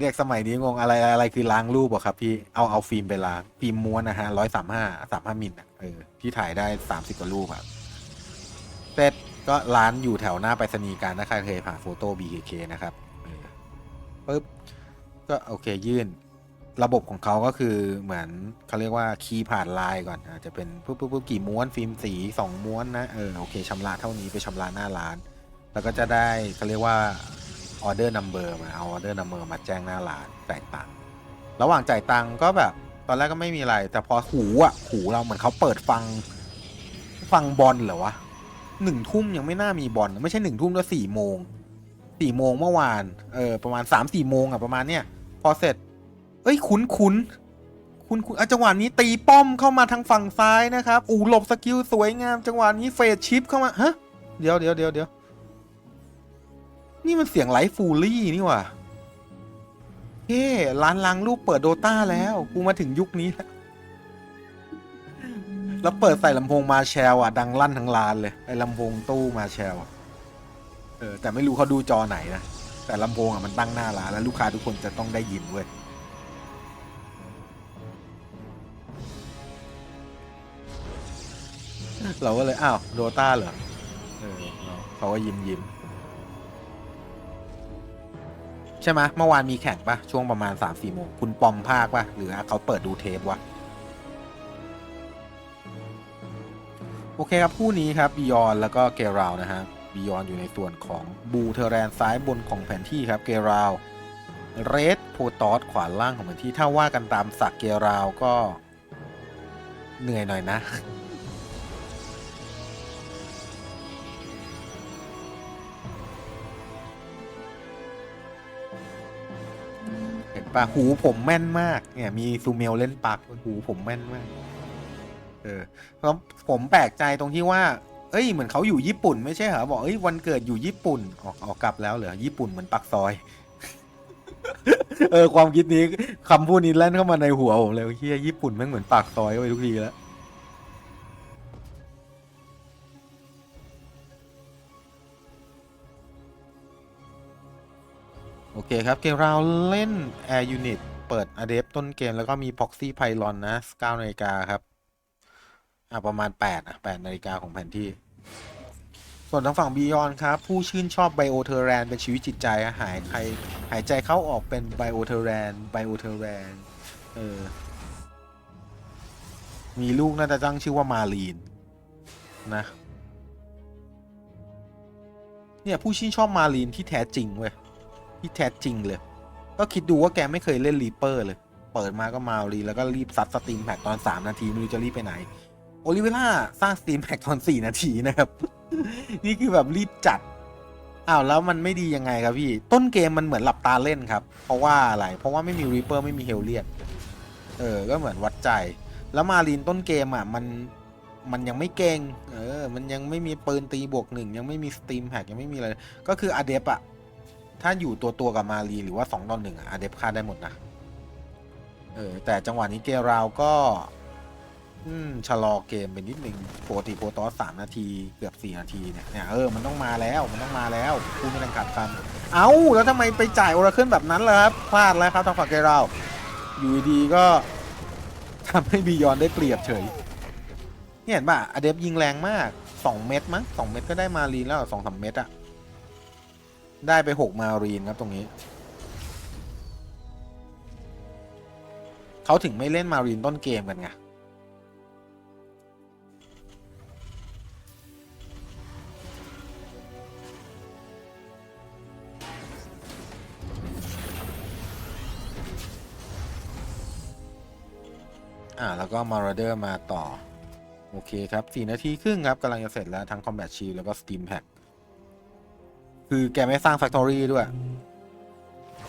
เด็กสมัยนี้งงอะไรอะไรคือล้างรูปอะครับพี่เอาเอาฟิล์มไปล้างฟิล์มม้วนนะฮะร้อยสามห้าสามห้ามิลอะเออที่ถ่ายได้สามสิบกว่ารูปอะเสร็จก็ร้านอยู่แถวหน้าไปรษณีย์การถ้าใครเคยผ่านโฟโต้ BKK นะครับออปึ๊บก็โอเคยื่นระบบของเขาก็คือเหมือนเขาเรียกว่าคีย์ผ่านไลน์ก่อนอาจจะเป็นปุ๊บปุ๊บปุ๊บกี่ม้วนฟิล์มสีสองม้วนนะเออโอเคชำระเท่านี้ไปชำระหน้าร้าน แล้วก็จะได้เขาเรียกว่า ออเดอร์นัมเบอร์มาเอาออเดอร์นัมเบอร์มาแจ้งหน้าร้านจ่ายตังค์ระหว่างจ่ายตังค์ก็แบบ ตอนแรกก็ไม่มีอะไร แต่พอหูอะหูเราเหมือนเขาเปิดฟัง ฟังบอลเหรอวะหนึ่งทุ่มยังไม่น่ามีบอลไม่ใช่หนึ่งทุ่มแล้วสี่โมงสี่โมงเมื่อวานเออประมาณสามสี่โมงอะประมาณเนี้ยพอเสร็จ เอ้ยคุ้นคุ้นคุ้นคุ้นอะจังหวะนี้ตีป้อมเข้ามาทางฝั่งซ้ายนะครับ อูหลบสกิลสวยงาม จังหวะนี้เฟดชิปเข้ามา ฮะ เดี๋ยวเดี๋ยวเดี๋ยวเดี๋ยว นี่มันเสียงไลฟ์ฟูลี่นี่ว่ะเฮ้ร้านลังรูปเปิดโดต้าแล้ว กูมาถึงยุคนี้แล้ว แล้วเปิดใส่ลำโพงมาแชลอะ ดังลั่นทั้งร้านเลย ไอ้ลำโพงตู้มาแชลอะเออ แต่ไม่รู้เขาดูจอไหนนะ แต่ลำโพงอะมันตั้งหน้าร้านแล้วลูกค้าทุกคนจะต้องได้ยินเว้ยเราก็เลย อ้าว โดต้าเหรอ เออเขาก็ยิ้มยิ้ม ใช่ไหมเมื่อวานมีแข่งปะช่วงประมาณสามสี่โมงคุณปอมภาคปะหรือเขาเปิดดูเทปวะโอเคครับคู่นี้ครับบิยอนแล้วก็เกราวนะฮะบิยอนอยู่ในส่วนของบูเทอร์แรนซ้ายบนของแผนที่ครับเกราวเรดโพตอสขวาล่างของแผนที่ถ้าว่ากันตามสักเกราวก็เหนื่อยหน่อยนะ ปะหูผมแม่นมากเนี่ย มีซูเมลเล่นปักหูผมแม่นมาก เออแล้วผมแปลกใจตรงที่ว่า เอ้ยเหมือนเขาอยู่ญี่ปุ่นไม่ใช่เหรอบอกเอ้ยวันเกิดอยู่ญี่ปุ่นออกออกกลับแล้วเหรอญี่ปุ่นเหมือนปักซอย เออความคิดนี้คำพูดนี้แล่นเข้ามาในหัวผมเลยเฮียญี่ปุ่นแม่งเหมือนปากซอยเข้าไปทุกทีแล้ว โอเคครับ เกมเราเล่น Air Unit เปิด a d e p ต้นเกมแล้วก็มี Proxy Pylon นะ9นาฬิกาครับ อะ ประมาณ 8 อะ8นาฬิกาของแผนที่ ส่วนทางฝั่ง Beyond ครับ ผู้ชื่นชอบ Bio t e r r a n เป็นชีวิตจิตใจหายใครหายใจเข้าออกเป็น Bio t e r r a n Bio t e r r a n เออ มีลูกน่าจะตั้งชื่อว่ามารีน นะ เนี่ย ผู้ชื่นชอบมารีนที่แท้จริงเว้ย ที่แท้จริงเลย ก็คิดดูว่าแกไม่เคยเล่นรีเปอร์เลย เปิดมาก็มารีแล้วก็รีบซัดสตรีมแพ็กตอน 3 นาที ไม่รู้จะรีบไปไหน โอลิเวล่าสร้างสตรีมแพ็กตอน 4 นาทีนะครับ นี่คือแบบรีบจัดอ้าวแล้วมันไม่ดียังไงครับพี่ ต้นเกมมันเหมือนหลับตาเล่นครับ เพราะว่าอะไร เพราะว่าไม่มีรีเปอร์ไม่มีเฮลเลียนเออ ก็เหมือนวัดใจ แล้วมารีนต้นเกมอะมันมันยังไม่เก่ง เออ มันยังไม่มีปืนตีบวกหนึ่งยังไม่มีสตรีมแพ็กยังไม่มีอะไร ก็คืออเดปอะ ถ้าอยู่ตัวตัวกับมารีหรือว่า2ต่อหนึ่งอะอเดปฆ่าได้หมดนะ เออ แต่จังหวะนี้เกราวก็ อืมชะลอเกมไปนิดนึงปกติโปรตอสสามนาทีเกือบสี่นาทีเนี่ยเนี่ยเออมันต้องมาแล้วมันต้องมาแล้วพูดไม่ทันขาดคำเอาแล้วทำไมไปจ่ายโอราเคิลแบบนั้นล่ะครับพลาดแล้วครับทางฝั่งเกราวอยู่ดีก็ทำให้บียอนได้เปรียบเฉยเนี่ยเห็นป่ะอเดฟยิงแรงมากสองเม็ดมั้งสองเม็ดก็ได้มารีแล้วสองสามเม็ดอะ ได้ไปหกมารีนครับตรงนี้ เขาถึงไม่เล่นมารีนต้นเกมกันไงอ่า แล้วก็มาราเดอร์มาต่อ โอเคครับ 4 นาทีครึ่งครับกำลังจะเสร็จแล้ว ทั้ง Combat Shield แล้วก็ Steam Pack คือแกไม่สร้าง Factory ด้วย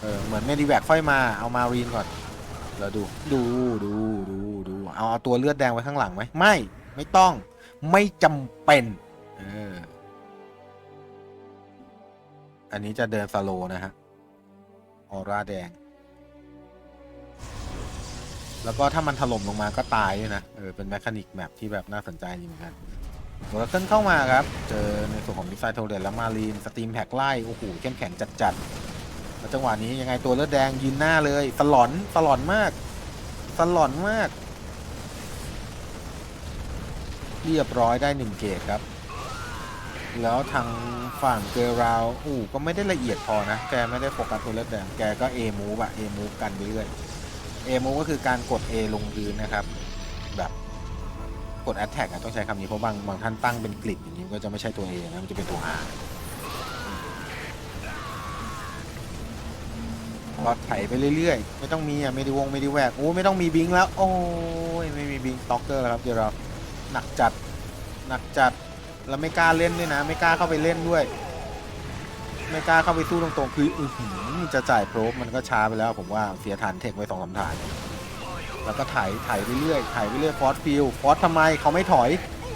เออ เหมือน m e d i v a c ค่อยมา เอามารีนก่อนแล้วดู ดู ดู ดู ดู เอา เอาตัวเลือดแดงไว้ข้างหลังไหม ไม่ ไม่ต้อง ไม่จำเป็น เออ อันนี้จะเดินสโลนะฮะ ออร่าแดง แล้วก็ถ้ามันถล่มลงมาก็ตายด้วยนะ เออ เป็นแมคานิกแมปที่แบบน่าสนใจจริงเหมือนกัน โดราเคิลเข้ามาครับ เจอในส่วนของมิสไซล์โทเรตแล้วมารีนสตรีมแพ็กไล่ โอ้โหเข้มแข็งจัดแล้วจังหวะนี้ยังไงตัวเลือดแดงยืนหน้าเลย สลอนสลอนมากสลอนมาก เรียบร้อยได้หนึ่งเกตครับ แล้วทางฝั่งเกอราวอู้ก็ไม่ได้ละเอียดพอนะ แกไม่ได้โฟกัสตัวเลือดแดง แกก็เอมูฟอะเอมูฟกันไปเรื่อยเอมูฟก็คือการกด A ลงพื้นนะครับ แบบ กด Attack อะต้องใช้คำนี้เพราะบางบางท่านตั้งเป็นกลิดอย่างนี้ก็จะไม่ใช่ตัว A นะมันจะเป็นตัว R ก็ไถไปเรื่อยๆ ไม่ต้องมีอะไม่ได้วงไม่ได้แหวกโอ้ไม่ต้องมีบิงแล้ว โอ้ยไม่มีบิงต็อกเกอร์แล้วครับเดี๋ยวเราหนักจัดหนักจัดแล้วไม่กล้าเล่นด้วยนะ ไม่กล้าเข้าไปเล่นด้วย ไม่กล้าเข้าไปสู้ตรงๆ คืออือหือจะจ่ายโปรบมันก็ช้าไปแล้วผมว่าเสียฐานเทคไว้สองสามฐาน แล้วก็ไถไถไปเรื่อยไถไปเรื่อยฟอสฟิลฟอสทำไมเขาไม่ถอย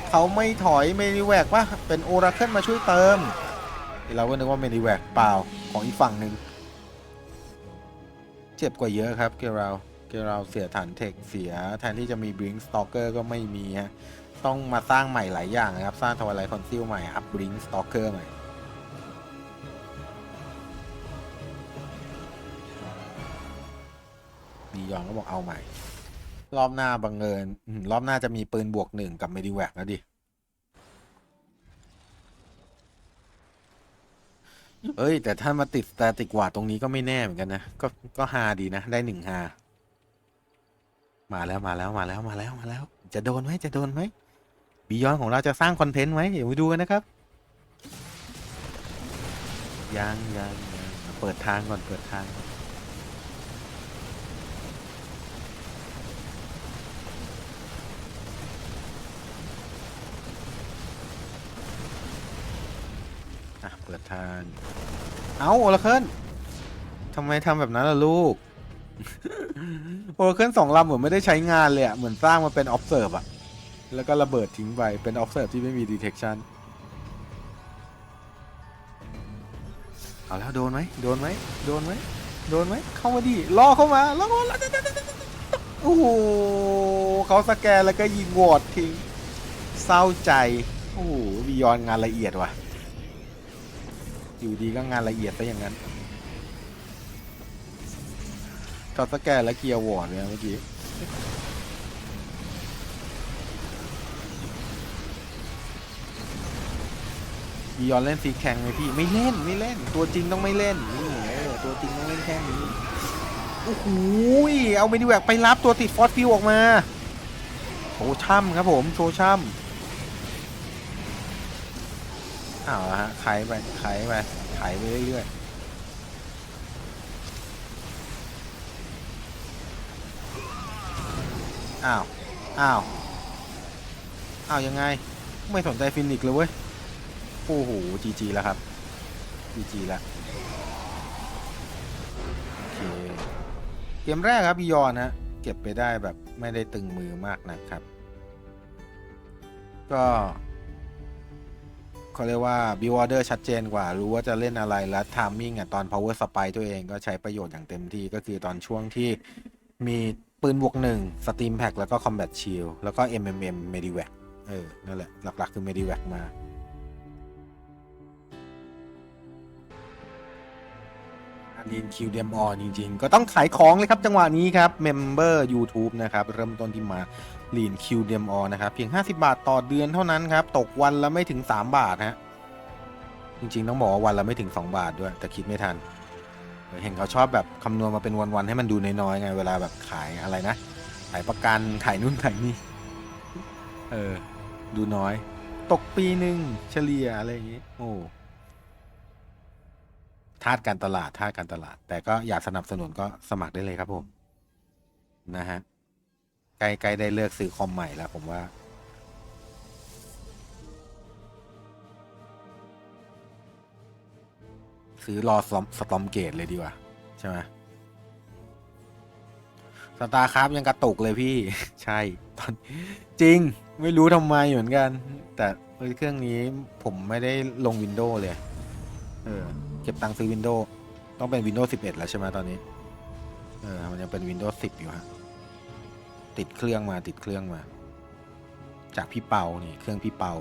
เขาไม่ถอยไม่รีแวกว่าเป็นโอราเคิลมาช่วยเติมเราก็นึกว่าไม่รีแวกเปล่าของอีกฝั่งหนึ่งเจ็บกว่าเยอะครับเกราเกราเสียฐานเทคเสียแทนที่จะมีบ i ิงสต a เกอร์ก็ไม่มีฮะต้องมาสร้างใหม่หลายอย่างนะครับ สร้างทวารไลคอนซิลใหม่อัพบ i ิงสต a เกอร์ใหม่มียอนก็บอกเอาใหม่ รอบหน้าบังเอิญรอบหน้าจะมีปืนบวกหนึ่งกับเมดิแวกแล้วดิ เอ้ย แต่ถ้ามาติดสแตติกวาดตรงนี้ก็ไม่แน่เหมือนกันนะ ก็ก็ฮาดีนะ ได้หนึ่งฮามาแล้วมาแล้วมาแล้วมาแล้วมาแล้ว จะโดนไหมจะโดนไหมบียอนของเราจะสร้างคอนเทนต์ไหมเดี๋ยวไปดูกันนะครับ ยังยังยังเปิดทางก่อนเปิดทางก่อน เปิดทาง เอาโอลาเคิลทำไมทำแบบนั้นล่ะลูก โอลาเคิลสองลำเหมือนไม่ได้ใช้งานเลยอะเหมือนสร้างมาเป็น observe อะแล้วก็ระเบิดทิ้งไป เป็น observe ที่ไม่มี detection เอาแล้วโดนไหมโดนไหมโดนไหมโดนไหมเข้ามาดิล่อเข้ามาล่อเข้ามาโอ้โหเขาสแกนแล้วก็ยิงวอดทิ้งเศร้าใจ โอ้โหบียอนงานละเอียดว่ะ อยู่ดีก็งานละเอียดซะอย่างนั้นจอดสแกนและเกียร์วอร์ดเนี่ยเมื่อกี้บียอนเล่นซีแข่งไหมพี่ ไม่เล่นไม่เล่น ตัวจริงต้องไม่เล่นนี่ตัวจริงต้องเล่นแค่นี้โอ้โหเอาเมดิแวกไปรับตัวติดฟอสฟิวออกมาโชช่ำครับผมโชว์ช่ำ อ้าวละฮะไขไปไขไปไขไปเรื่อยๆ อ้าว อ้าว อ้าว ยังไง ไม่สนใจฟินิกส์เลยเว้ย โอ้โหจีจีแล้วครับจีจีแล้วโอเค เกมแรกครับบิยอนนะเก็บไปได้แบบไม่ได้ตึงมือมากนะครับ ก็ เขาเรียกว่าบิวอเดอร์ชัดเจนกว่า รู้ว่าจะเล่นอะไรและทามมิ่งอะตอน power spike ตัวเองก็ใช้ประโยชน์อย่างเต็มที่ ก็คือตอนช่วงที่มีปืนบวกหนึ่งสต e มแพ็กแล้วก็ combat shield แล้วก็ mmm medivac เออ นั่นแหละ หลัก ๆ คือ medivac มาลีนคิวเดมออนจริง ๆ ก็ต้องขายของเลยครับจังหวะนี้ครับเมมเบอร์ YouTube นะครับ เริ่มต้นที่มา ลีนคิวเดมอนะครับ เพียง 50 บาทต่อเดือนเท่านั้นครับ ตกวันละไม่ถึง 3 บาทฮะ จริงๆ ต้องบอกว่าวันละไม่ถึง 2 บาทด้วย แต่คิดไม่ทัน เห็นเขาชอบแบบคำนวณมาเป็นวัน ๆ ให้มันดูน้อยๆไง เวลาแบบขายอะไรนะ ขายประกัน ขายนู่นขายนี่ เออ ดูน้อย ตกปีหนึ่งเฉลี่ยอะไรอย่างงี้ โอ้ทาสการตลาดทาสการตลาด แต่ก็อยากสนับสนุนก็สมัครได้เลยครับผม นะฮะ ล้ใกล้ได้เลือกซื้อคอมใหม่แล้วผมว่า ซื้อรอสตอมสตอมเกตเลยดีกว่า ใช่ไหมสตาร์ครับยังกระตุกเลยพี่ ใช่ตอนจริงไม่รู้ทำไมเหมือนกัน แต่เครื่องนี้ผมไม่ได้ลงวินโดว์เลย เออ เก็บตังค์ซื้อ Windows ต้องเป็น Windows 11 แล้วใช่ไหมตอนนี้ เออ มันยังเป็น Windows 10 อยู่ฮะ ติดเครื่องมาติดเครื่องมา จากพี่เปานี่เครื่องพี่เปา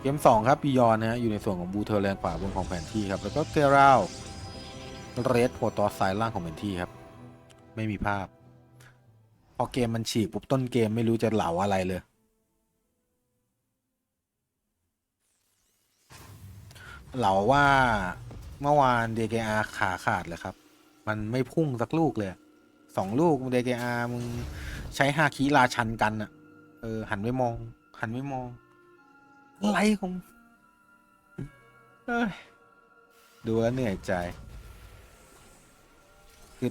เกมสองครับบียอนนะฮะอยู่ในส่วนของบูเทอร์แลนด์ขวาบนของแผนที่ครับ แล้วก็เกราวเรดโพตอสซ้ายล่างของแผนที่ครับ ไม่มีภาพ พอเกมมันฉีกปุ๊บต้นเกมไม่รู้จะเหลาอะไรเลย เหลาว่า เมื่อวาน DKR ขาขาดเลยครับ มันไม่พุ่งสักลูกเลยสองลูก DKR มึงใช้ฮาคิราชันกันอะเออ หันไม่มอง หันไม่มองอะไรของเอ้ยดูแล้วเหนื่อยใจ คือ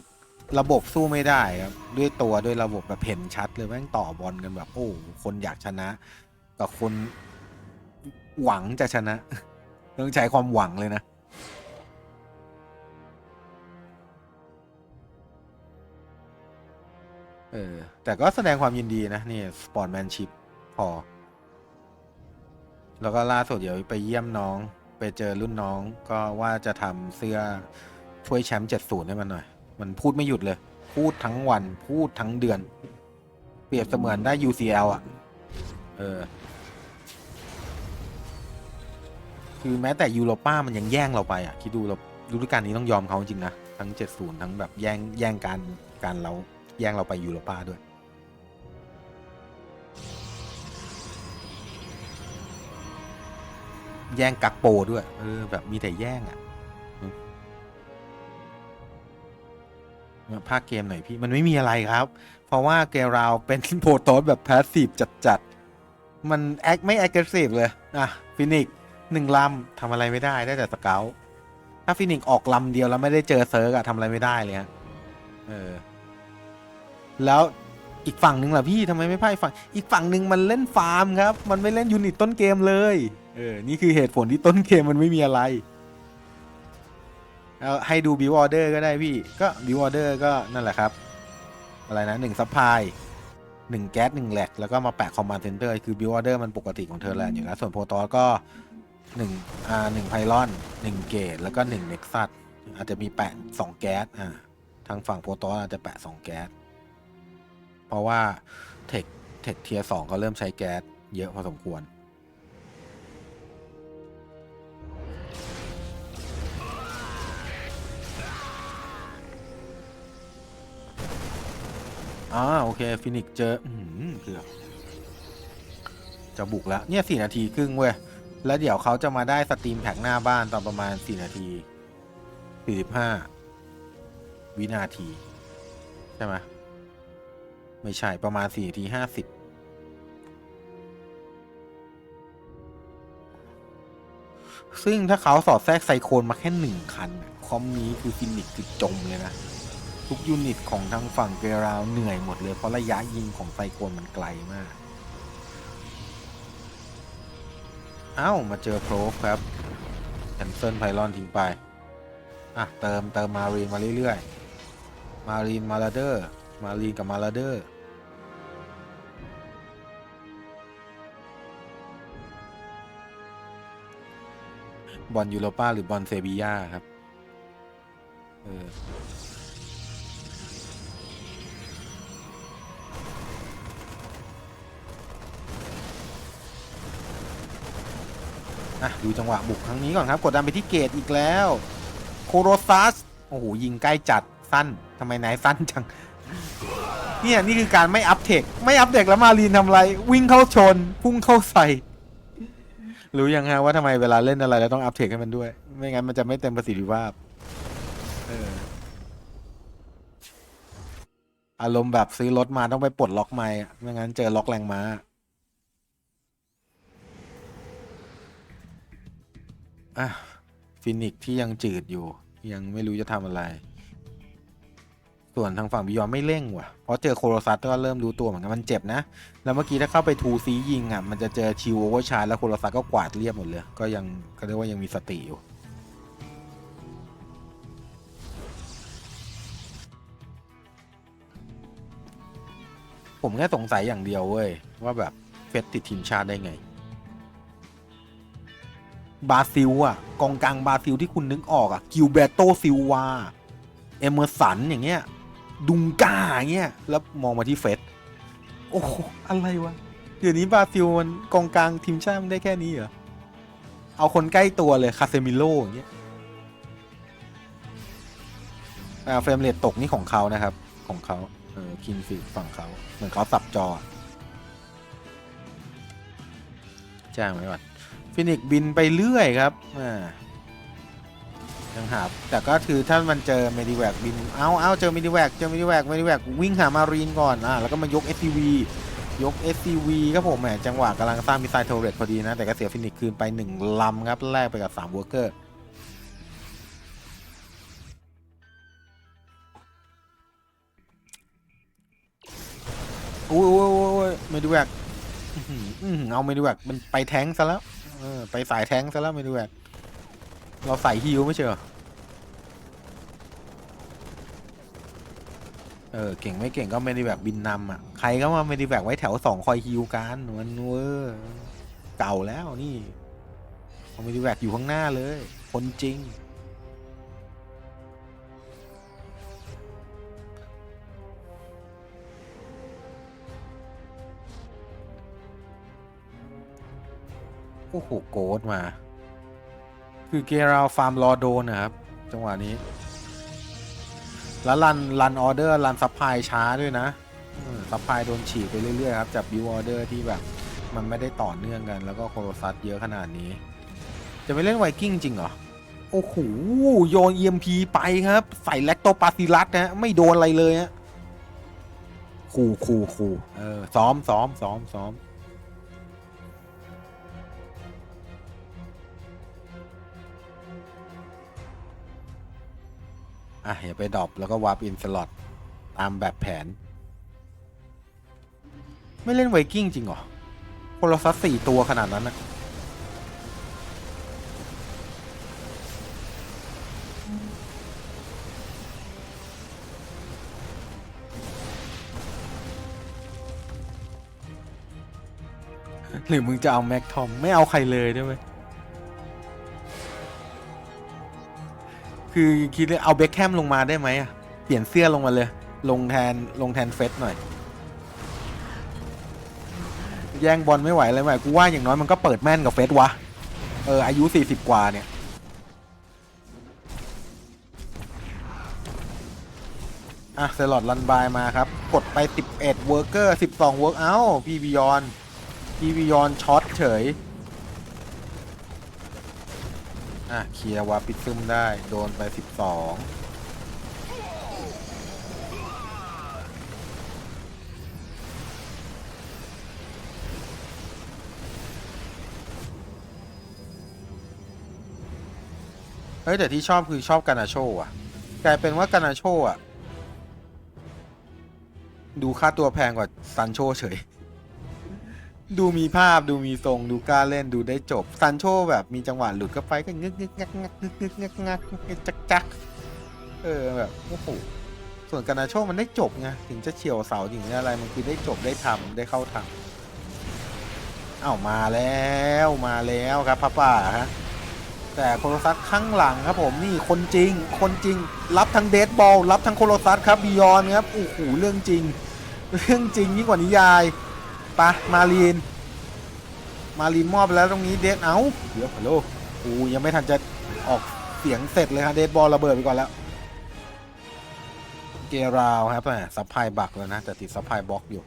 ระบบสู้ไม่ได้ครับ ด้วยตัวด้วยระบบแบบเห็นชัดเลยแม่งต่อบอลกันแบบ โอ้คนอยากชนะ กับคนหวังจะชนะ ต้องใช้ความหวังเลยนะ เออ แต่ก็แสดงความยินดีนะ นี่ สปอร์ตแมนชิพพอ แล้วก็ล่าสุดเดี๋ยวไปเยี่ยมน้อง ไปเจอรุ่นน้อง ก็ว่าจะทำเสื้อถ้วยแชมป์70ให้มันหน่อย มันพูดไม่หยุดเลย พูดทั้งวัน พูดทั้งเดือน เปรียบเสมือนได้ UCL อะ เออ คือแม้แต่ยูโรป้ามันยังแย่งเราไปอะ คิดดูเราฤดูกาลนี้ต้องยอมเขาจริงนะ ทั้ง 70 ทั้งแบบแย่งแย่งการการเรา แย่งเราไปยูโรป้าด้วย แย่งกักโปด้วย เออ แบบมีแต่แย่งอะ่ะมาภาคเกมหน่อยพี่ มันไม่มีอะไรครับ เพราะว่าเกมราเป็นโปรโตสแบบพาสซีฟจัดๆ มันแอคไม่แอคทีฟเลย อะฟินิกหนึ่งลำทำอะไรไม่ได้ได้แต่สเกลถ้าฟินิกออกลำเดียวแล้วไม่ได้เจอเซิร์กอะทำอะไรไม่ได้เลยฮะเออ แล้วอีกฝั่งหนึ่งล่ะพี่ทำไมไม่พ่ายฝั่งอีกฝั่งหนึ่งมันเล่นฟาร์มครับ มันไม่เล่นยูนิตต้นเกมเลยเออนี่คือเหตุผลที่ต้นเกมมันไม่มีอะไรเอาให้ดูบิวออเดอร์ก็ได้พี่ก็บิวออเดอร์ก็นั่นแหละครับ อะไรนะหนึ่งซัพพลายหนึ่งแก๊สหนึ่งแหลกแล้วก็มาแปะคอมมานด์เซนเตอร์คือบิวออเดอร์มันปกติของเธอแลนด์อยู่แล้วส่วนโปรตอสก็หนึ่งอ่าหนึ่งไพลอนหนึ่งเกตแล้วก็หนึ่งเน็กซัสอาจจะมีแปะสองแก๊สอ่าทางฝั่งโปรตอสอาจจะแปะสองแก๊ส เพราะว่าเทคเทคเทียสองก็เริ่มใช้แก๊สเยอะพอสมควร อ่าโอเค ฟินิกเจออืมเกือบจะบุกแล้ว เนี่ยสี่นาทีครึ่งเว้ย แล้วเดี๋ยวเขาจะมาได้สตรีมแท็กหน้าบ้านตอนประมาณสี่นาทีสี่สิบห้าวินาที ใช่ไหม ไม่ใช่ประมาณ4นาทีห้าสิบซึ่งถ้าเขาสอดแทรกไซโคนมาแค่หนึ่งคัน คอมนี้คือฟินิกคือจมเลยนะ ทุกยูนิตของทางฝั่งเกราวเหนื่อยหมดเลย เพราะระยะยิงของไซโคนมันไกลมาก เอ้า มาเจอโปรฟครับแคนเซิลไพลอนทิ้งไป อะ เติมเติมมารีนมาเรื่อยๆ มารีนมาลาเดอร์ มารีนกับมาลาเดอร์บอลยูโรป้าหรือบอลเซบียาครับ เอออะดูจังหวะบุกครั้งนี้ก่อนครับ กดดันไปที่เกตอีกแล้ว โคโรซัส โอ้โห ยิงใกล้จัดสั้นทำไมนายสั้นจัง เนี่ยนี่คือการไม่อัพเทคไม่อัพเทคแล้วมารีนทำไร วิ่งเข้าชน พุ่งเข้าใส่ รู้ยังฮะว่าทำไมเวลาเล่นอะไรแล้วต้องอัพเทคให้มันด้วย ไม่งั้นมันจะไม่เต็มประสิทธิภาพเอออารมณ์แบบซื้อรถมาต้องไปปลดล็อกไม้ไม่งั้นเจอล็อกแรงม้า อะฟินิกที่ยังจืดอยู่ ยังไม่รู้จะทำอะไร ส่วนทางฝั่งบิยอนไม่เร่งว่ะ เพราะเจอโคโรซัสก็เริ่มรู้ตัวเหมือนกันมันเจ็บนะ แล้วเมื่อกี้ถ้าเข้าไปทูซียิงอะมันจะเจอชิวโอเวอร์ชาร์แล้วโคโรซัสก็กวาดเรียบหมดเลย ก็ยังก็เรียกว่ายังมีสติอยู่ผมแค่สงสัยอย่างเดียวเว้ย ว่าแบบเฟสติดทีมชาติได้ไง บราซิลอะ กองกลางบราซิลที่คุณนึกออกอะ กิลเบโตซิลวา เอเมอร์สันอย่างเงี้ย ดุงกาอย่าเงี้ยแล้วมองมาที่เฟสโอ้โหอะไรวะเดี๋ยวนี้บราซิลมันกองกลางทีมชาติมันได้แค่นี้เหรอ เอาคนใกล้ตัวเลยคาเซมิโลอย่างเงี้ยอ่าเฟรมเรทตกนี่ของเขานะครับ ของเขาเออคินฟิฝั่งเขาเหมือนเขาสับจอแจ้งไว้ก่อนฟินิกบินไปเรื่อยครับอ่า ยังหา แต่ก็คือถ้ามันเจอเมดิแวกบิน เอาเอาเจอเมดิแวกเจอเมดิแวกเมดิแวกวิ่งหามารีนก่อนอ่าแล้วก็มายก SCV ยก SCV ครับผมแหมจังหวะกำลังสร้างมิสไซล์เทอร์เรตพอดีนะ แต่ก็เสียฟินิกคืนไป 1 ลำครับ แลกไปกับ3วอร์เกอร์โอ้ยโอ้ยโอ้ยโอ้ยเมดิแวกอื้อหืออื้อหือเอาเมดิแวกมันไปแทงซะแล้วเออไปสายแทงซะแล้วเมดิแวก เราใส่ฮิวไม่ใช่เหรอ เออ เก่งไม่เก่งก็ไม่ได้แบบบินนำอะ ใครก็มาไม่ได้แบบไว้แถวสองคอยฮิวกันมันเวอร์เก่าแล้วนี่เอาไม่ได้แบบอยู่ข้างหน้าเลย คนจริงโอ้โหโกดมา คือเกราฟาร์มรอโดนนะครับ จังหวะนี้ แล้วรันรันออเดอร์รันซัพพลายช้าด้วยนะซัพพลายโดนฉีกไปเรื่อยๆครับจากบิวออเดอร์ที่แบบมันไม่ได้ต่อเนื่องกัน แล้วก็โคโรซัสเยอะขนาดนี้ จะไม่เล่นไวกิ้งจริงเหรอ โอ้โห โยน EMP ไปครับ ใส่แลคโตปาซิลัสนะฮะไม่โดนอะไรเลยฮะขู่ขู่ขู่เออซ้อมซ้อมซ้อมซ้อม อะอย่าไปดรอปแล้วก็วาร์ปอินสล็อตตามแบบแผน ไม่เล่นไวกิ้งจริงเหรอโคโลซัสสี่ตัวขนาดนั้นนะหรือมึงจะเอาแม็กทอม ไม่เอาใครเลยได้ไหม คือคิดเลยเอาเบคแฮมลงมาได้ไหมอะเปลี่ยนเสื้อลงมาเลย ลงแทนลงแทนเฟสหน่อย แย่งบอลไม่ไหวเลยไหมกูว่าอย่างน้อยมันก็เปิดแม่นกับเฟสวะ เอออายุ 40 กว่าเนี่ย อะเซลอดรันบายมาครับ กดไป 11เวิร์กเกอร์ 12เวิร์กเอาพี่บิยอนพี่บิยอนช็อตเฉย อะเคลียร์วาปิดซึมได้โดนไป 12เฮ้ยแต่ที่ชอบคือชอบกานาโชอะ กลายเป็นว่ากานาโชอะ ดูค่าตัวแพงกว่าซันโชเฉย ดูมีภาพดูมีทรงดูกล้าเล่นดูได้จบซันโชแบบมีจังหวะหลุดก็ไปก็งึกงึกงักงักงึกงึกงักงักจักจักเออแบบโอ้โหส่วนกานาโชมันได้จบไงถึงจะเฉียวเสาถึงอะไรมันคือได้จบได้ทำได้เข้าทำเอ้ามาแล้วมาแล้วครับพ่อป่าฮะแต่โคโรซัสข้างหลังครับผมนี่คนจริง คนจริง รับทั้งเดดบอลรับทั้งโคโรซัสครับบิยอนครับโอ้โหเรื่องจริง เรื่องจริงยิ่งกว่านิยาย ปะมารีน มารีนมอบแล้วตรงนี้เดดเอาเดี๋ยวฮัลโหลกูยังไม่ทันจะออกเสียงเสร็จเลยครับเดดบอลระเบิดไปก่อนแล้วเกราวครับแหมซัพพลายบักแล้วนะ แต่ติดซัพพลายบล็อกอยู่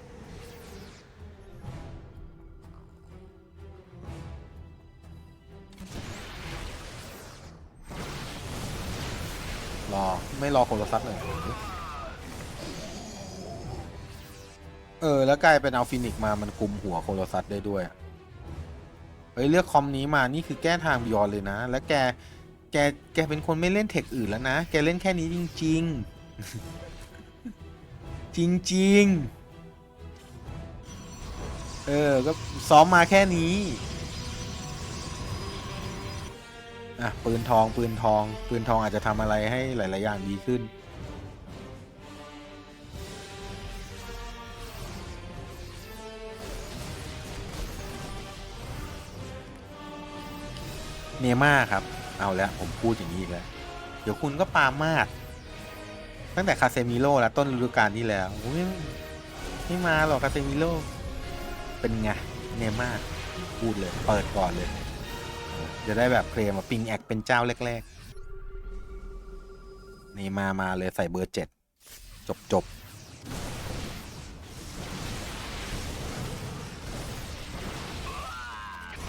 รอ ไม่รอโคโรซัสเลย เออ แล้วกลายเป็นเอาฟินิกมามันคุมหัวโคโลซัสได้ด้วยเฮ้ยเลือกคอมนี้มานี่คือแก้ทางบิยอนเลยนะ แล้วแกแกแกเป็นคนไม่เล่นเทคอื่นแล้วนะ แกเล่นแค่นี้จริง ๆ จริง ๆ เออ ก็ซ้อมมาแค่นี้ อะ ปืนทองปืนทอง ปืนทองอาจจะทำอะไรให้หลาย ๆ อย่างดีขึ้น เนม่าครับ เอาแล้วผมพูดอย่างนี้อีกแล้ว เดี๋ยวคุณก็ปามาดตั้งแต่คาเซมิโร่แล้วต้นฤดูกาลที่แล้วโอ้ยไม่มาหรอกคาเซมิโร่เป็นไงเนม่าพูดเลย เปิดก่อนเลย จะได้แบบเคลมว่าปิงแอคเป็นเจ้าแรกๆนี่มามาเลยใส่เบอร์เจ็ดจบจบ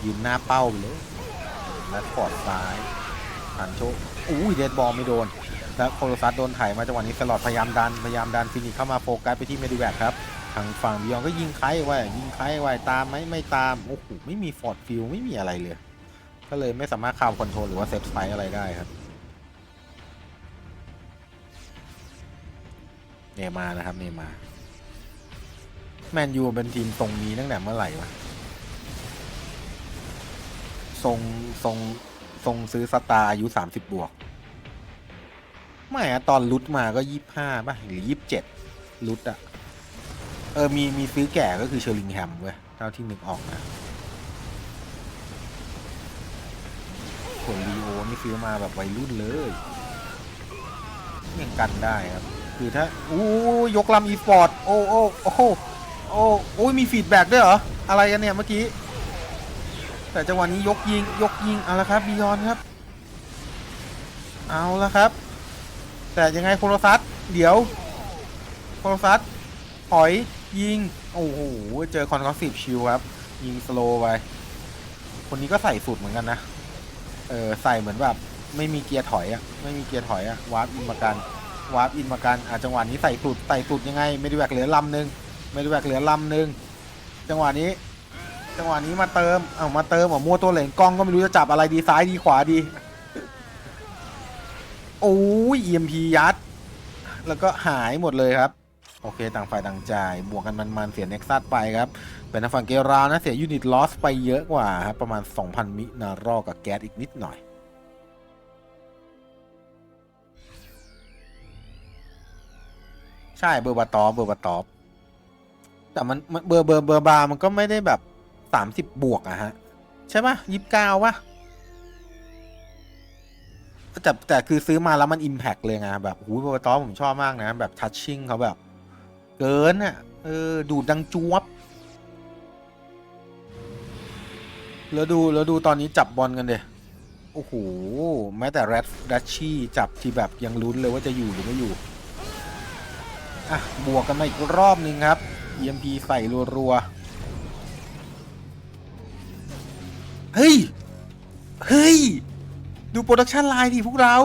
ยืนหน้าเป้าไปเลย แล้วกอดซ้ายหันโชว์อุ้ยเดดบอลไม่โดน แล้วโคโรซัสโดนไถ่ายมาจังหวะนี้สลอดพยายามดันพยายามดันฟินิกเข้ามาโฟกัสไปที่เมดิแวกครับทางฝั่งบิยอนก็ยิงไคไว้ยิงไคไว้ตามไหมไม่ตามโอ้โหไม่มีฟอร์ดฟิลไม่มีอะไรเลย ก็เลยไม่สามารถคาวคอนโทรลหรือว่าเซตไฟอะไรได้ครับเนย์มานะครับเนย์มาแมนยูเป็นทีมทรงนี้ตั้งแต่เมื่อไหร่วะ ทรงทรงทรงซื้อสตาร์อายุสามสิบบวก ไม่อะตอนรุดมาก็ยี่ห้าป่ะ หรือยี่สิบเจ็ดรุดอะเออ มีมีซื้อแก่ก็คือเชอร์ลิงแฮมเว้ยเท่าที่นึกออกนะส่วนลีโอนี่ซื้อมาแบบวัยรุ่นเลยยังกันได้ครับ คือถ้าอู้ยกลำอีสปอร์ต โอ้โอ้โอ้โอ้โอ้ยมีฟีดแบ็กด้วยเหรอ อะไรกันเนี่ยเมื่อกี้ แต่จังหวะนี้ยกยิงยกยิงเอาละครับบิยอนครับ เอาละครับ แต่ยังไงโคโรซัสเดี๋ยวโคโรซัสถอยยิง โอ้โห เจอคอนคอสซีฟชิลครับ ยิงสโลไป คนนี้ก็ใส่สุดเหมือนกันนะ เออใส่เหมือนแบบ ไม่มีเกียร์ถอยอะไม่มีเกียร์ถอยอะวาร์ปอินมากันวาร์ปอินมากันอะจังหวะนี้ใส่สุดใส่สุดยังไงไม่ได้แวกเหลือลำหนึ่งไม่ได้แวกเหลือลำหนึ่งจังหวะนี้ จังหวะนี้มาเติมเอามาเติมอะมัวตัวเหล่งกล้องก็ไม่รู้จะจับอะไรดีซ้ายดีขวาดี โอ้ย EMP ยัด แล้วก็หายหมดเลยครับ โอเค ต่างฝ่ายต่างจ่าย บวกกันมันๆเสียเน็กซัสไปครับ เป็นทางฝั่งเกรานะ เสียยูนิตลอสไปเยอะกว่าครับ ประมาณ 2,000 มินารอกับแก๊สอีกนิดหน่อยใช่เบอร์บาตอเบอร์บาตอแต่มันมันเบอร์เบอร์เบอร์บาร์มันก็ไม่ได้แบบ 30บบวกอะฮะ ใช่ปะยี่สิบเก้าปะแต่แต่คือซื้อมาแล้วมันอิมแพกเลยไงแบบหูเบอร์ตอผมชอบมากนะ แบบทัชชิ่งเขาแบบ เกินอะเออ ดูดดังจวบแล้วดูแล้วดูตอนนี้จับบอลกันเดยโอ้โห แม้แต่แรดแรดชี่จับที่แบบยังลุ้นเลยว่าจะอยู่หรือไม่อยู่ อะ บวกกันมาอีกรอบนึงครับ EMP ใส่รัวๆ เฮ้ย เฮ้ย ดูโปรดักชันไลน์ดิพวกเรา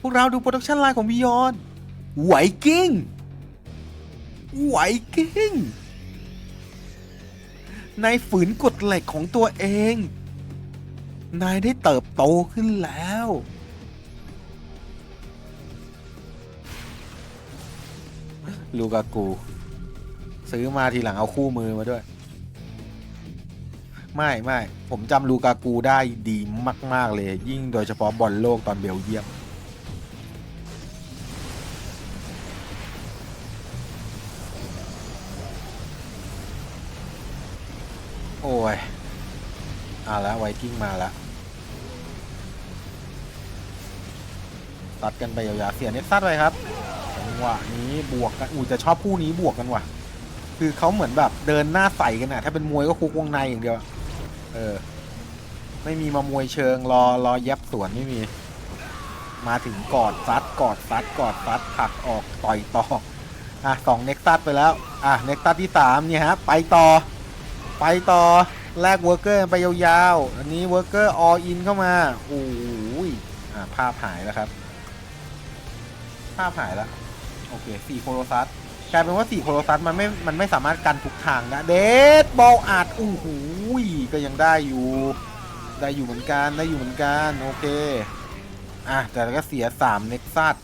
พวกเราดูโปรดักชันไลน์ของบิยอนไหวกิ้งไหวกิ้งนายฝืนกฎเหล็กของตัวเอง นายได้เติบโตขึ้นแล้ว ลูกากู ซื้อมาทีหลังเอาคู่มือมาด้วย ไม่ไม่ผมจำลูกากูได้ดีมาก ๆ เลย ยิ่งโดยเฉพาะบอลโลกตอนเบลเยียม โอ้ยเอาแล้วไวกิ้งมาแล้วตัดกันไปยาวๆเสียเน็ตซัดไปครับจังหวะนี้บวกกันอูจะชอบคู่นี้บวกกันว่ะ คือเขาเหมือนแบบเดินหน้าใส่กันอะถ้าเป็นมวยก็คุกวงในอย่างเดียว เออ ไม่มีมามวยเชิงรอรอแยบสวนไม่มี มาถึงกอดซัดกอดซัดกอดซัดผลักออกต่อยต่ออะสองเน็กตัสไปแล้ว อะเน็กตัสที่สามเนี่ยฮะ ไปต่อ ไปต่อแลกเวอร์เกอร์ไปยาวๆ อันนี้เวอร์เกอร์ออินเข้ามาโอ้ยอะภาพหายแล้วครับ ภาพหายแล้ว โอเคสี่โคโรซัส ลายเป็นว่าสี่โคโรซัสมันไม่ มันไม่สามารถกันทุกทางนะ เดดบอลอาดโอ้โหก็ยังได้อยู่ ได้อยู่เหมือนกัน ได้อยู่เหมือนกัน โอเค อะ แต่ก็เสียสามเน็กซัส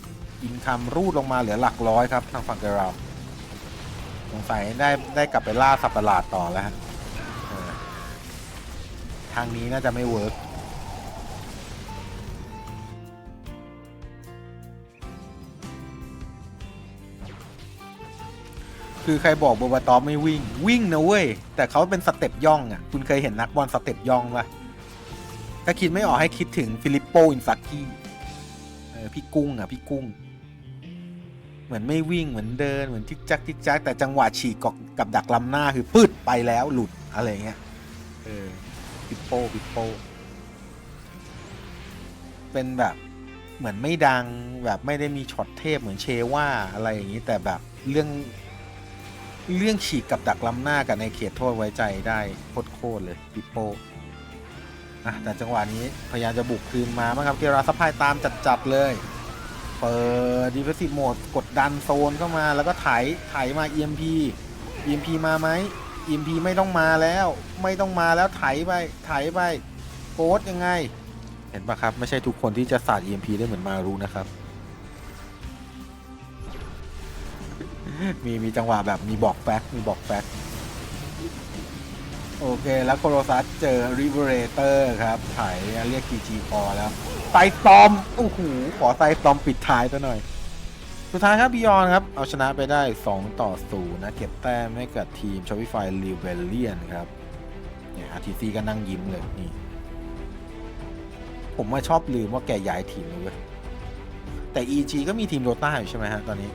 อินคัมรูดลงมาเหลือหลักร้อยครับ ทางฝั่งเรา สงสัยได้ได้กลับไปล่าสัตว์ประหลาดต่อแล้วทางนี้น่าจะไม่เวิร์ก คือใครบอกโบบาตอฟไม่วิ่ง วิ่งนะเว้ย แต่เขาเป็นสเต็ปย่องอะ คุณเคยเห็นนักบอลสเต็ปย่องปะถ้าคิดไม่ออกให้คิดถึงฟิลิปโปอินซักกี้เออพี่กุ้งอะพี่กุ้ง เหมือนไม่วิ่งเหมือนเดินเหมือนทิกจักทิกจักแต่จังหวะฉีกกับกับดักลำหน้าคือปืดไปแล้วหลุดอะไรเงี้ยเออปิปโป้ปิปโป้เป็นแบบเหมือนไม่ดังแบบไม่ได้มีช็อตเทพเหมือนเชว่าอะไรอย่างนี้แต่แบบเรื่อง เรื่องฉีกกับดักล้ำหน้ากับในเขตโทษไว้ใจได้โคตรๆเลยปิโป้อะแต่จังหวะนี้พยายามจะบุกคืนมาบ้างครับเกราซัพพายตามจัดๆเลย เปิดดีเฟนซีฟโหมดกดดันโซนเข้ามาแล้วก็ไถไถมา EMP EMP มาไหม EMP ไม่ต้องมาแล้ว ไม่ต้องมาแล้วไถไปไถไปโกดยังไง เห็นปะครับ ไม่ใช่ทุกคนที่จะสาด EMP ได้เหมือนมารู้นะครับ มีมีจังหวะแบบมีบอกแฟกมีบอกแฟกโอเค แล้วโคโรซัสเจอริเบเรเตอร์ครับไถเรียก GG พอแล้วไซตอมโอ้โหขอไซตอมปิดท้ายซะหน่อย สุดท้ายครับบิยอนครับ เอาชนะไปได้ 2 ต่อ0นะเก็บแต้มให้กับทีม Shopify Rebellion ครับเนี่ย RTC ก็นั่งยิ้มเลยนี่ ผมว่าชอบลืมว่าแกย้ายทีมเลยเว้ยแต่ EG ก็มีทีมโดต้าอยู่ใช่ไหมฮะตอนนี้